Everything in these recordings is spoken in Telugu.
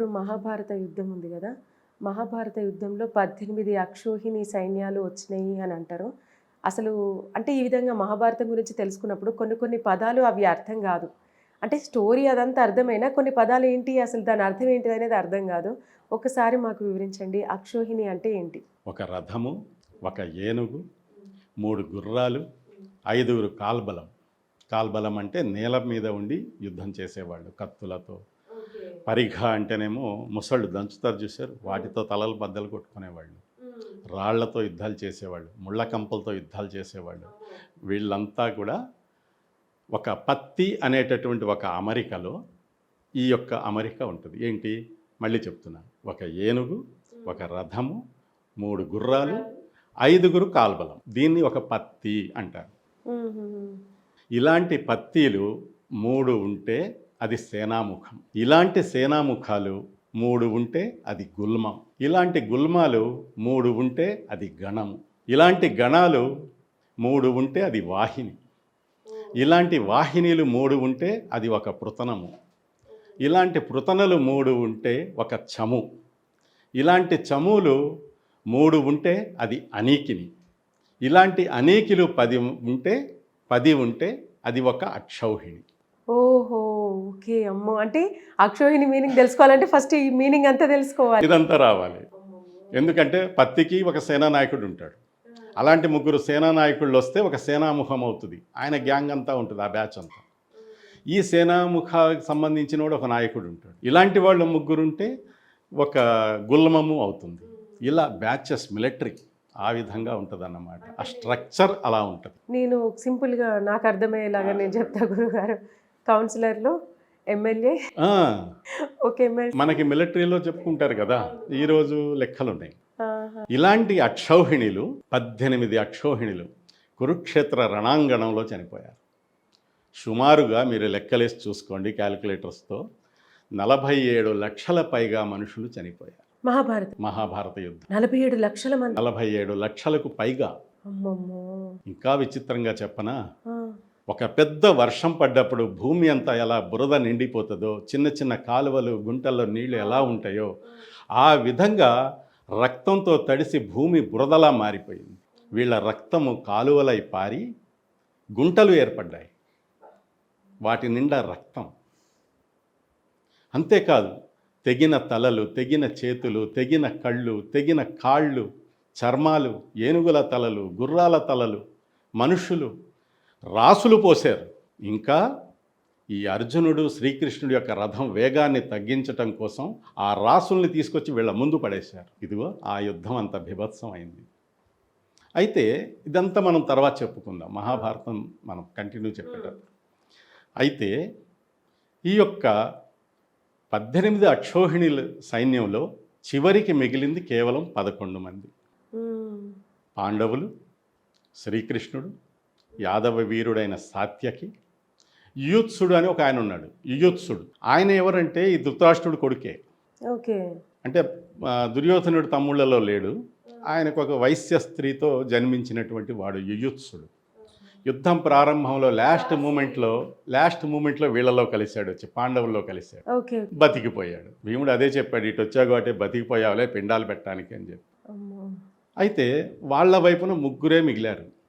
ఇప్పుడు మహాభారత యుద్ధం ఉంది కదా. మహాభారత యుద్ధంలో పద్దెనిమిది అక్షోహిణి సైన్యాలు వచ్చినాయి అని అంటారు. అసలు అంటే ఈ విధంగా మహాభారతం గురించి తెలుసుకున్నప్పుడు కొన్ని కొన్ని పదాలు అవి అర్థం కాదు. అంటే స్టోరీ అదంతా అర్థమైనా కొన్ని పదాలు ఏంటి అసలు దాని అర్థం ఏంటి అనేది అర్థం కాదు. ఒకసారి మాకు వివరించండి అక్షోహిణి అంటే ఏంటి? ఒక రథము ఒక ఏనుగు మూడు గుర్రాలు ఐదుగురు కాల్బలం. కాల్బలం అంటే నేల మీద ఉండి యుద్ధం చేసేవాళ్ళు కత్తులతో. పరిఘ అంటేనేమో ముసళ్ళు దంచుతారు చూశారు. వాటితో తలలు బద్దలు కొట్టుకునేవాళ్ళు. రాళ్ళతో యుద్ధాలు చేసేవాళ్ళు. ముళ్ళ కంపలతో యుద్ధాలు చేసేవాళ్ళు. వీళ్ళంతా కూడా ఒక పత్తి అనేటటువంటి ఒక అమరికలో ఈ యొక్క అమరిక ఉంటుంది. ఏంటి? మళ్ళీ చెప్తున్నాను ఒక ఏనుగు ఒక రథము మూడు గుర్రాలు ఐదుగురు కాల్బలం. దీన్ని ఒక పత్తి అంటారు. ఇలాంటి పత్తీలు మూడు ఉంటే అది సేనాముఖం. ఇలాంటి సేనాముఖాలు మూడు ఉంటే అది గుల్మం. ఇలాంటి గుల్మాలు మూడు ఉంటే అది గణము. ఇలాంటి గణాలు మూడు ఉంటే అది వాహిని. ఇలాంటి వాహినీలు మూడు ఉంటే అది ఒక పృతనము. ఇలాంటి పృతనలు మూడు ఉంటే ఒక చము. ఇలాంటి చములు మూడు ఉంటే అది అనీకిని. ఇలాంటి అనేకిలు పది ఉంటే పది ఉంటే అది ఒక అక్షౌహిణి. ఓహో! ఓకే అమ్మో. అంటే అక్షోహిణి మీనింగ్ తెలుసుకోవాలంటే ఫస్ట్ ఈ మీనింగ్ అంతా తెలుసుకోవాలి. ఇదంతా రావాలి. ఎందుకంటే పత్తికి ఒక సేనానాయకుడు ఉంటాడు. అలాంటి ముగ్గురు సేనానాయకుళ్ళు వస్తే ఒక సేనాముఖం అవుతుంది. ఆయన గ్యాంగ్ అంతా ఉంటుంది ఆ బ్యాచ్ అంతా. ఈ సేనాముఖానికి సంబంధించిన ఒక నాయకుడు ఉంటాడు. ఇలాంటి వాళ్ళు ముగ్గురు ఉంటే ఒక గుల్మము అవుతుంది. ఇలా బ్యాచెస్ మిలిటరీ ఆ విధంగా ఉంటుంది అన్నమాట ఆ స్ట్రక్చర్ అలా ఉంటుంది. నేను సింపుల్గా నాకు అర్థమయ్యేలాగా నేను చెప్తా గురుగారు. కౌన్సిలర్లు ఎమ్మెల్యే. ఎమ్మెల్యే. మనకి మిలిటరీలో చెప్పుకుంటారు కదా ఈరోజు లెక్కలు ఉన్నాయి ఇలాంటి అక్షౌహిణిలు పద్దెనిమిది అక్షౌహిణిలు కురుక్షేత్ర రణాంగణంలో చనిపోయారు. సుమారుగా మీరు లెక్కలేసి చూసుకోండి క్యాలిక్యులేటర్స్తో నలభై ఏడు లక్షల పైగా మనుషులు చనిపోయారు. మహాభారతం. మహాభారత యుద్ధం. నలభై ఏడు లక్షల మంది. నలభై ఏడు లక్షలకు పైగా. ఇంకా విచిత్రంగా చెప్పనా? ఒక పెద్ద వర్షం పడ్డప్పుడు భూమి అంతా ఎలా బురద నిండిపోతుందో చిన్న చిన్న కాలువలు గుంటల్లో నీళ్ళు ఎలా ఉంటాయో ఆ విధంగా రక్తంతో తడిసి భూమి బురదలా మారిపోయింది. వీళ్ళ రక్తము కాలువలై పారి గుంటలు ఏర్పడ్డాయి. వాటి నిండా రక్తం. అంతేకాదు తెగిన తలలు తెగిన చేతులు తెగిన కళ్ళు తెగిన కాళ్ళు చర్మాలు ఏనుగుల తలలు గుర్రాల తలలు మనుషులు రాసులు పోశారు. ఇంకా ఈ అర్జునుడు శ్రీకృష్ణుడి యొక్క రథం వేగాన్ని తగ్గించటం కోసం ఆ రాసుల్ని తీసుకొచ్చి వీళ్ళ ముందు పడేశారు. ఇదిగో ఆ యుద్ధం అంత బీభత్సం అయింది. అయితే ఇదంతా మనం తర్వాత చెప్పుకుందాం. మహాభారతం మనం కంటిన్యూ చెప్పేటప్పుడు అయితే ఈ యొక్క పద్దెనిమిది అక్షోహిణుల సైన్యంలో చివరికి మిగిలింది కేవలం పదకొండు మంది. పాండవులు శ్రీకృష్ణుడు యాదవ వీరుడైన సాత్యకి యుయుత్సుడు అని ఒక ఆయన ఉన్నాడు. యుయుత్సుడు. ఆయన ఎవరంటే ఈ ధృతరాష్ట్రుడు కొడుకే. ఓకే. అంటే దుర్యోధనుడు తమ్ముళ్ళలో లేడు. ఆయనకు ఒక వైశ్య స్త్రీతో జన్మించినటువంటి వాడు యుయుత్సుడు. యుద్ధం ప్రారంభంలో లాస్ట్ మూమెంట్లో లాస్ట్ మూమెంట్లో వీళ్ళలో కలిశాడు వచ్చి పాండవుల్లో కలిశాడు. బతికిపోయాడు. భీముడు అదే చెప్పాడు ఇటు వచ్చా కాబట్టి బతికిపోయావులే పిండాలు పెట్టడానికి అని చెప్పి. అయితే వాళ్ళ వైపున ముగ్గురే మిగిలారు.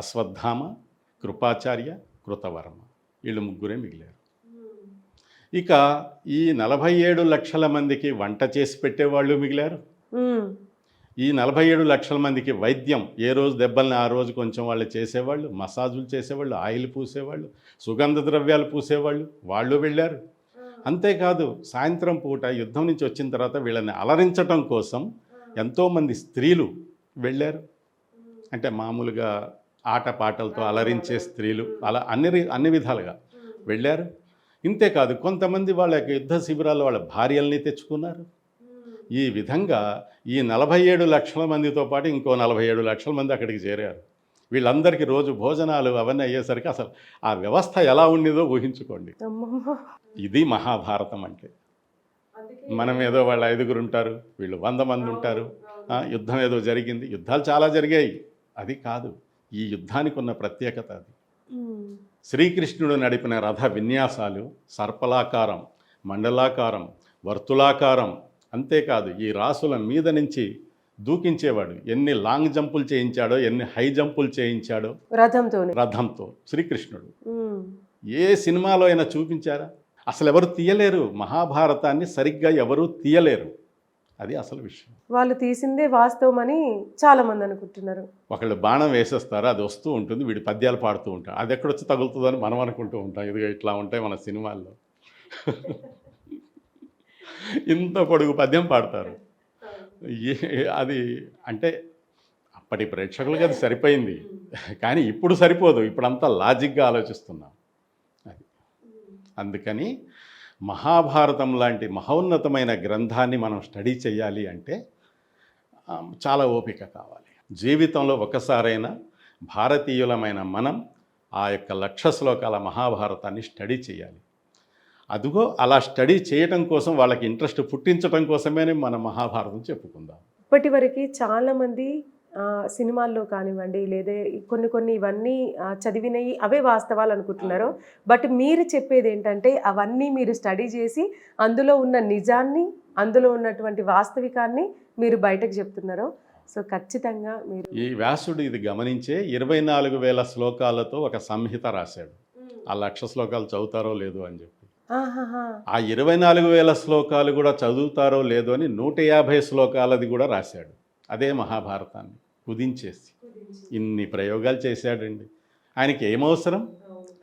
అశ్వత్థామ కృపాచార్య కృతవర్మ. వీళ్ళు ముగ్గురే మిగిలారు. ఇక ఈ నలభై ఏడు లక్షల మందికి వంట చేసి పెట్టేవాళ్ళు మిగిలారు. ఈ నలభై ఏడు లక్షల మందికి వైద్యం ఏ రోజు దెబ్బల్ని ఆ రోజు కొంచెం వాళ్ళు చేసేవాళ్ళు మసాజులు చేసేవాళ్ళు ఆయిల్ పూసేవాళ్ళు సుగంధ ద్రవ్యాలు పూసేవాళ్ళు వాళ్ళు వెళ్ళారు. అంతేకాదు సాయంత్రం పూట యుద్ధం నుంచి వచ్చిన తర్వాత వీళ్ళని అలరించటం కోసం ఎంతోమంది స్త్రీలు వెళ్ళారు. అంటే మామూలుగా ఆటపాటలతో అలరించే స్త్రీలు అలా అన్ని రి- అన్ని విధాలుగా. వెళ్ళారు? ఇంతేకాదు కొంతమంది వాళ్ళ యొక్క యుద్ధ శిబిరాల్లో వాళ్ళ భార్యల్ని తెచ్చుకున్నారు. ఈ విధంగా ఈ నలభై ఏడు లక్షల మందితో పాటు ఇంకో నలభై ఏడు లక్షల మంది అక్కడికి చేరారు. వీళ్ళందరికీ రోజు భోజనాలు అవన్నీ అయ్యేసరికి అసలు ఆ వ్యవస్థ ఎలా ఉండేదో ఊహించుకోండి. ఇది మహాభారతం అంటే. మనం ఏదో వాళ్ళు ఐదుగురు ఉంటారు వీళ్ళు వంద మంది ఉంటారు. యుద్ధం ఏదో జరిగింది. యుద్ధాలు చాలా జరిగాయి. అది కాదు. ఈ యుద్ధానికి ఉన్న ప్రత్యేకత అది. శ్రీకృష్ణుడు నడిపిన రథ విన్యాసాలు సర్పలాకారం మండలాకారం వర్తులాకారం అంతేకాదు ఈ రాసుల మీద నుంచి దూకించేవాడు ఎన్ని లాంగ్ జంపులు చేయించాడో ఎన్ని హై జంపులు చేయించాడో రథంతోనే. రథంతో శ్రీకృష్ణుడు. ఏ సినిమాలో అయినా చూపించారా? అసలు ఎవరు తీయలేరు. మహాభారతాన్ని సరిగ్గా ఎవరు తీయలేరు. అది అసలు విషయం. వాళ్ళు తీసిందే వాస్తవం అని చాలా మంది అనుకుంటున్నారు. ఒకళ్ళు బాణం వేసేస్తారు అది వస్తూ ఉంటుంది వీడి పద్యాలు పాడుతూ ఉంటాడు. అది ఎక్కడొచ్చి తగులుతుందని మనం అనుకుంటూ ఉంటాం. ఇదిగో ఇట్లా ఉంటాయి మన సినిమాల్లో. ఇంత పొడుగు పద్యం పాడతారు. అది అంటే అప్పటి ప్రేక్షకులకి అది సరిపోయింది. కానీ ఇప్పుడు సరిపోదు. ఇప్పుడంతా లాజిక్గా ఆలోచిస్తున్నాం. అది. అందుకని మహాభారతం లాంటి మహోన్నతమైన గ్రంథాన్ని మనం స్టడీ చేయాలి అంటే చాలా ఓపిక కావాలి. జీవితంలో ఒకసారైనా భారతీయులమైన మనం ఆ యొక్క లక్ష శ్లోకాల మహాభారతాన్ని స్టడీ చేయాలి అదిగో అలా స్టడీ చేయటం కోసం వాళ్ళకి ఇంట్రెస్ట్ పుట్టించడం కోసమే మన మహాభారతం చెప్పుకుందాం. ఇప్పటి వరకు చాలామంది సినిమాల్లో కానివ్వండి లేదా కొన్ని కొన్ని ఇవన్నీ చదివినవి అవే వాస్తవాలు అనుకుంటున్నారు. బట్ మీరు చెప్పేది ఏంటంటే అవన్నీ మీరు స్టడీ చేసి అందులో ఉన్న నిజాన్ని అందులో ఉన్నటువంటి వాస్తవికాన్ని మీరు బయటకు చెప్తున్నారు. సో ఖచ్చితంగా మీరు ఈ వ్యాసుడు ఇది గమనించే ఇరవై నాలుగు వేల శ్లోకాలతో ఒక సంహిత రాశాడు. ఆ లక్ష శ్లోకాలు చదువుతారో లేదో అని చెప్పి. ఆ ఇరవై నాలుగు వేల శ్లోకాలు కూడా చదువుతారో లేదో అని నూట యాభై శ్లోకాలది కూడా రాశాడు. అదే మహాభారతాన్ని. కుదించేసి. ఇన్ని ప్రయోగాలు చేశాడండి. ఆయనకి ఏమవసరం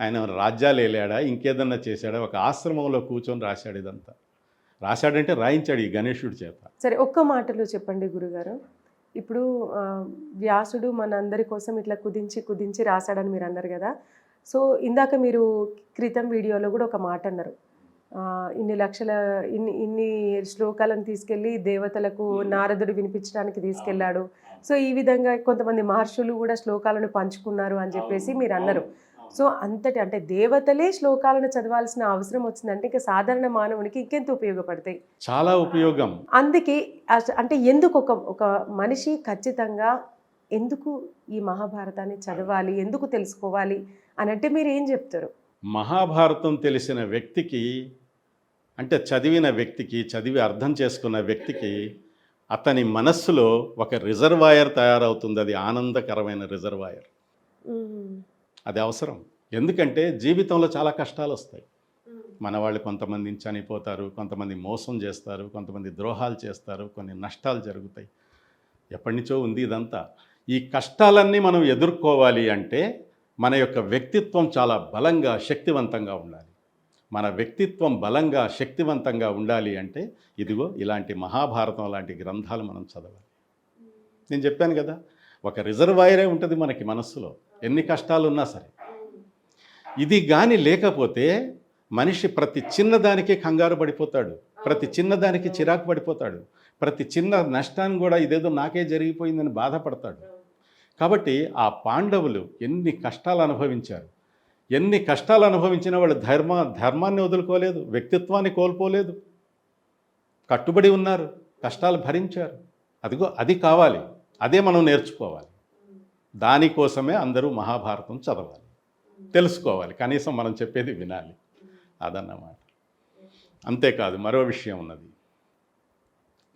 ఆయన రాజ్యాలు వెళ్ళాడా ఇంకేదన్నా చేశాడా? ఒక ఆశ్రమంలో కూర్చొని రాశాడు ఇదంతా. రాశాడంటే రాయించాడు ఈ గణేశుడి చేత. సరే ఒక్క మాటలో చెప్పండి గురుగారు. ఇప్పుడు వ్యాసుడు మనందరి కోసం ఇట్లా కుదించి కుదించి రాశాడని మీరు అన్నారు కదా. సో ఇందాక మీరు క్రితం వీడియోలో కూడా ఒక మాట అన్నారు. ఇన్ని లక్షల ఇన్ని ఇన్ని శ్లోకాలను తీసుకెళ్ళి దేవతలకు నారదుడు వినిపించడానికి తీసుకెళ్ళాడు. సో ఈ విధంగా కొంతమంది మహర్షులు కూడా శ్లోకాలను పంచుకున్నారు అని చెప్పేసి మీరు అన్నారు సో అంతటి అంటే దేవతలే శ్లోకాలను చదవాల్సిన అవసరం వచ్చిందంటే ఇంకా సాధారణ మానవునికి ఇంకెంత ఉపయోగపడతాయి? చాలా ఉపయోగం. అందుకే అంటే ఎందుకు ఒక ఒక మనిషి ఖచ్చితంగా ఎందుకు ఈ మహాభారతాన్ని చదవాలి ఎందుకు తెలుసుకోవాలి అని అంటే మీరు ఏం చెప్తారు? మహాభారతం తెలిసిన వ్యక్తికి అంటే చదివిన వ్యక్తికి చదివి అర్థం చేసుకున్న వ్యక్తికి అతని మనస్సులో ఒక రిజర్వాయర్ తయారవుతుంది అది ఆనందకరమైన రిజర్వాయర్. అది అవసరం. ఎందుకంటే జీవితంలో చాలా కష్టాలు వస్తాయి మన వాళ్ళు కొంతమంది చనిపోతారు కొంతమంది మోసం చేస్తారు కొంతమంది ద్రోహాలు చేస్తారు కొన్ని నష్టాలు జరుగుతాయి. ఎప్పటి నుంచో ఉంది ఇదంతా. ఈ కష్టాలన్నీ మనం ఎదుర్కోవాలి అంటే మన యొక్క వ్యక్తిత్వం చాలా బలంగా శక్తివంతంగా ఉండాలి. మన వ్యక్తిత్వం బలంగా శక్తివంతంగా ఉండాలి అంటే ఇదిగో ఇలాంటి మహాభారతం లాంటి గ్రంథాలు మనం చదవాలి. నేను చెప్పాను కదా ఒక రిజర్వాయరే ఉంటుంది మనకి మనస్సులో. ఎన్ని కష్టాలు ఉన్నా సరే. ఇది కానీ లేకపోతే మనిషి ప్రతి చిన్నదానికే కంగారు పడిపోతాడు. ప్రతి చిన్నదానికి చిరాకు పడిపోతాడు. ప్రతి చిన్న నష్టాన్ని కూడా ఇదేదో నాకే జరిగిపోయిందని బాధపడతాడు. కాబట్టి ఆ పాండవులు ఎన్ని కష్టాలు అనుభవించారు? ఎన్ని కష్టాలు అనుభవించినా వాళ్ళు ధర్మ ధర్మాన్ని వదులుకోలేదు వ్యక్తిత్వాన్ని కోల్పోలేదు. కట్టుబడి ఉన్నారు కష్టాలు భరించారు. అదిగో అది కావాలి. అదే మనం నేర్చుకోవాలి. దానికోసమే అందరూ మహాభారతం చదవాలి. తెలుసుకోవాలి. కనీసం మనం చెప్పేది వినాలి. అదన్నమాట. అంతేకాదు మరో విషయం ఉన్నది.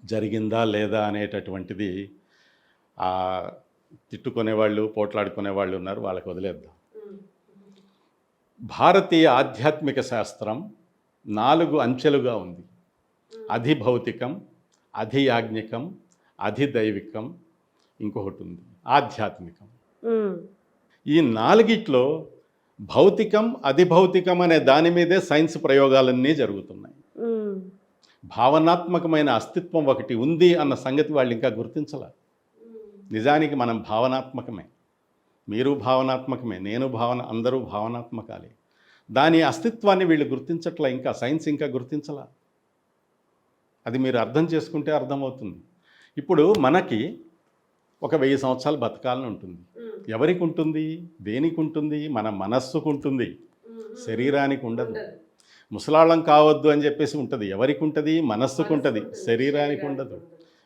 జరిగిందా లేదా అనేటటువంటిది తిట్టుకునేవాళ్ళు పోట్లాడుకునే వాళ్ళు ఉన్నారు వాళ్ళకి వదిలేద్దాం. భారతీయ ఆధ్యాత్మిక శాస్త్రం నాలుగు అంచెలుగా ఉంది. అధిభౌతికం అధియాజ్ఞికం అధిదైవికం ఇంకొకటి ఉంది. ఆధ్యాత్మికం. ఈ నాలుగిట్లో భౌతికం అధిభౌతికం అనే దాని మీదే సైన్స్ ప్రయోగాలన్నీ జరుగుతున్నాయి. భావనాత్మకమైన అస్తిత్వం ఒకటి ఉంది అన్న సంగతి వాళ్ళు ఇంకా గుర్తించాల. నిజానికి మనం భావనాత్మకమే. మీరు భావనాత్మకమే నేను భావన అందరూ భావనాత్మకాలే. దాని అస్తిత్వాన్ని వీళ్ళు గుర్తించట్లా ఇంకా సైన్స్ ఇంకా గుర్తించలా? అది మీరు అర్థం చేసుకుంటే అర్థమవుతుంది. ఇప్పుడు మనకి ఒక వెయ్యి సంవత్సరాలు బతకాలని ఉంటుంది. ఎవరికి ఉంటుంది దేనికి ఉంటుంది మన మనస్సుకు ఉంటుంది శరీరానికి ఉండదు. ముసలాళ్ళం కావద్దు అని చెప్పేసి ఉంటుంది. ఎవరికి ఉంటుంది మనస్సుకు ఉంటుంది శరీరానికి ఉండదు.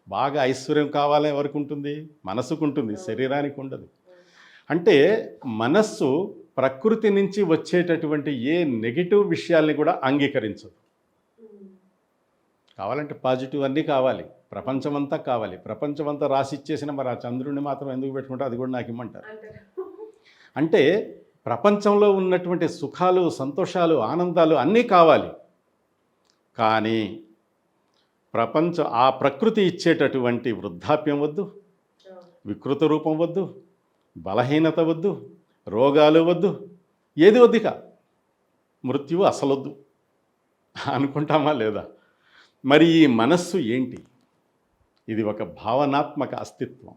బాగా ఐశ్వర్యం కావాలని ఎవరికి ఉంటుంది మనస్సుకు ఉంటుంది శరీరానికి ఉండదు. అంటే మనస్సు ప్రకృతి నుంచి వచ్చేటటువంటి ఏ నెగిటివ్ విషయాల్ని కూడా అంగీకరించదు. కావాలంటే పాజిటివ్ అన్నీ కావాలి. ప్రపంచమంతా కావాలి. ప్రపంచమంతా రాసి ఇచ్చేసిన మరి ఆ చంద్రుడిని మాత్రం ఎందుకు పెట్టుకుంటే అది కూడా నాకు ఇమ్మంటారు. అంటే ప్రపంచంలో ఉన్నటువంటి సుఖాలు సంతోషాలు ఆనందాలు అన్నీ కావాలి. కానీ ప్రపంచ ఆ ప్రకృతి ఇచ్చేటటువంటి వృద్ధాప్యం వద్దు. వికృత రూపం వద్దు. బలహీనత వద్దు రోగాలు వద్దు ఏది వద్దిక మృత్యువు అసలొద్దు. అనుకుంటామా లేదా? మరి ఈ మనస్సు ఏంటి? ఇది ఒక భావనాత్మక అస్తిత్వం.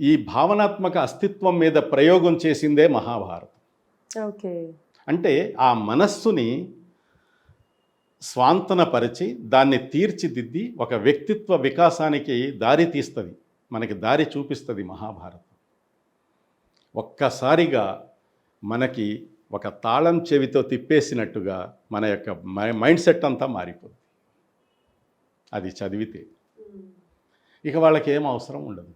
ఈ భావనాత్మక అస్తిత్వం మీద ప్రయోగం చేసిందే మహాభారతం. ఓకే. అంటే ఆ మనస్సుని స్వాంతనపరిచి దాన్ని తీర్చిదిద్ది ఒక వ్యక్తిత్వ వికాసానికి దారి తీస్తుంది. మనకి దారి చూపిస్తుంది మహాభారతం. ఒక్కసారిగా మనకి ఒక తాళం చెవితో తిప్పేసినట్టుగా మన యొక్క మైండ్ సెట్ అంతా మారిపోతుంది అది చదివితే. ఇక వాళ్ళకి ఏం అవసరం ఉండదు.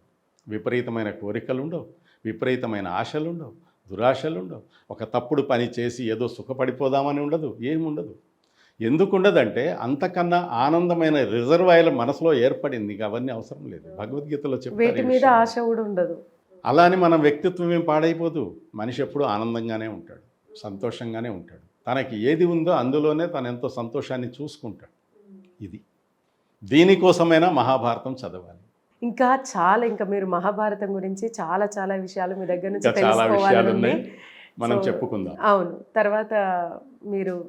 విపరీతమైన కోరికలు ఉండవు విపరీతమైన ఆశలు ఉండవు దురాశలు ఉండవు ఒక తప్పుడు పని చేసి ఏదో సుఖపడిపోదామని ఉండదు. ఏముండదు. ఎందుకు ఉండదంటే అంతకన్నా ఆనందమైన రిజర్వాయర్ మనసులో ఏర్పడింది. ఇక అవన్నీ అవసరం లేదు. భగవద్గీతలో వేటి మీద. ఆశ కూడా ఉండదు. అలా అని మన వ్యక్తిత్వం ఏం పాడైపోదు. మనిషి ఎప్పుడూ ఆనందంగానే ఉంటాడు. సంతోషంగానే ఉంటాడు. తనకి ఏది ఉందో అందులోనే తను ఎంతో సంతోషాన్ని చూసుకుంటాడు. ఇది. దీనికోసమైనా మహాభారతం చదవాలి. ఇంకా చాలా ఇంకా మీరు మహాభారతం గురించి చాలా చాలా విషయాలు మీ దగ్గర నుంచి చాలా విషయాలు ఉన్నాయి మనం చెప్పుకుందాం. అవును. తర్వాత మీరు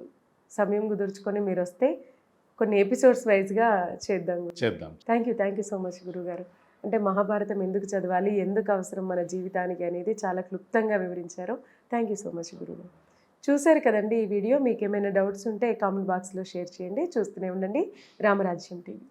సమయం కుదుర్చుకొని మీరు వస్తే కొన్ని ఎపిసోడ్స్ వైజ్గా చేద్దాం. చేద్దాం. Thank you thank you so much గురుగారు. అంటే మహాభారతం ఎందుకు చదవాలి ఎందుకు అవసరం మన జీవితానికి అనేది చాలా క్లుప్తంగా వివరించారు. థ్యాంక్ యూ సో మచ్ గురువు. చూశారు కదండి ఈ వీడియో. మీకు ఏమైనా డౌట్స్ ఉంటే కామెంట్ బాక్స్లో షేర్ చేయండి. చూస్తూనే ఉండండి. రామరాజ్యం టీవీ.